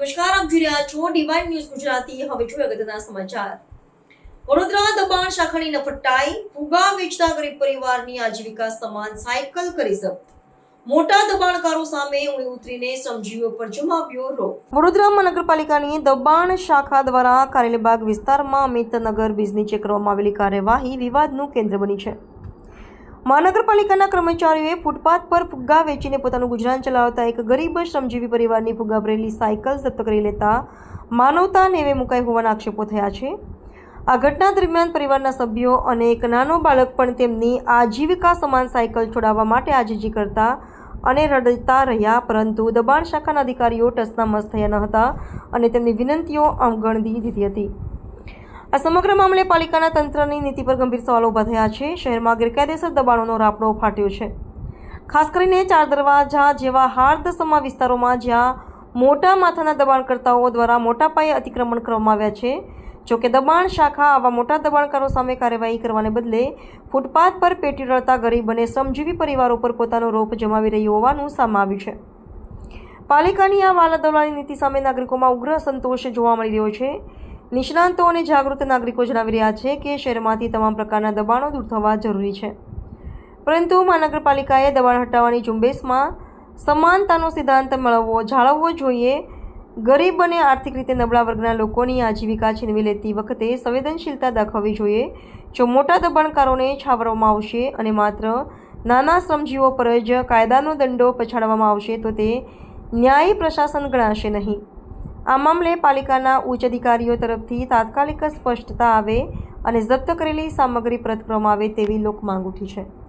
રહ્યા છો divine news Gujarati. હવે જોઈએ અગત્યના સમાચાર. વડોદરા, દબાણ શાખાની નફટાઈ ફુગા વેચતા ગરીબ પરિવારની આજીવિકા સમાન સાયકલ કરી જપ્ત. મોટા દબાણકારો સામે ઉતરીને શ્રમજીવીઓ પર જમાવ્યો રોગ વડોદરા મહાનગરપાલિકાની દબાણ શાખા દ્વારા કારેલીબાગ વિસ્તારમાં અમિતનગર બ્રિજ નીચે કરવામાં આવેલી કાર્યવાહી વિવાદનું કેન્દ્ર બની છે. મહાનગરપાલિકાના કર્મચારીઓએ ફૂટપાથ પર ફુગ્ગા વેચીને પોતાનું ગુજરાન ચલાવતા એક ગરીબ શ્રમજીવી પરિવારની ફુગ્ગા ભરેલી સાયકલ જપ્ત કરી લેતા માનવતા નેવે મુકાઈ હોવાના આક્ષેપો થયા છે. આ ઘટના દરમિયાન પરિવારના સભ્યો અને એક નાનો બાળક પણ તેમની આજીવિકા સમાન સાયકલ છોડાવવા માટે આજીજી કરતા અને રડતા રહ્યા, પરંતુ દબાણ શાખાના અધિકારીઓ ટસના મસ થયા ન હતા અને તેમની વિનંતીઓ અવગણી દીધી હતી. આ સમગ્ર મામલે પાલિકાના તંત્રની નીતિ પર ગંભીર સવાલો ઊભા થયા છે. શહેરમાં ગેરકાયદેસર દબાણોનો રાપડો ફાટ્યો છે. ખાસ કરીને ચાર દરવાજા જેવા હાર્દસમા વિસ્તારોમાં જ્યાં મોટા માથાના દબાણકર્તાઓ દ્વારા મોટા પાયે અતિક્રમણ કરવામાં આવ્યા છે. જોકે દબાણ શાખા આવા મોટા દબાણકારો સામે કાર્યવાહી કરવાને બદલે ફૂટપાથ પર પેટી રળતા ગરીબ અને શ્રમજીવી પરિવારો પર પોતાનો રોપ જમાવી રહ્યું હોવાનું સામે આવ્યું છે. પાલિકાની આ વાલાદવલાની નીતિ સામે નાગરિકોમાં ઉગ્ર સંતોષ જોવા મળી રહ્યો છે. નિષ્ણાંતો અને જાગૃત નાગરિકો જણાવી રહ્યા છે કે શહેરમાંથી તમામ પ્રકારના દબાણો દૂર થવા જરૂરી છે. પરંતુ મહાનગરપાલિકાએ દબાણ હટાવવાની ઝુંબેશમાં સમાનતાનો સિદ્ધાંત મેળવવો, જાળવવો જોઈએ. ગરીબ અને આર્થિક રીતે નબળા વર્ગના લોકોની આજીવિકા છીનવી લેતી વખતે સંવેદનશીલતા દાખવવી જોઈએ. જો મોટા દબાણકારોને છાવરવામાં આવશે અને માત્ર નાના શ્રમજીવો પર જ કાયદાનો દંડો પછાડવામાં આવશે, તો તે ન્યાયી પ્રશાસન ગણાશે નહીં. આ મામલે પાલિકાના ઉચ્ચ અધિકારીઓ તરફથી તાત્કાલિક સ્પષ્ટતા આવે અને જપ્ત કરેલી સામગ્રી પરત કરવામાં આવે તેવી લોક માંગ ઉઠી છે.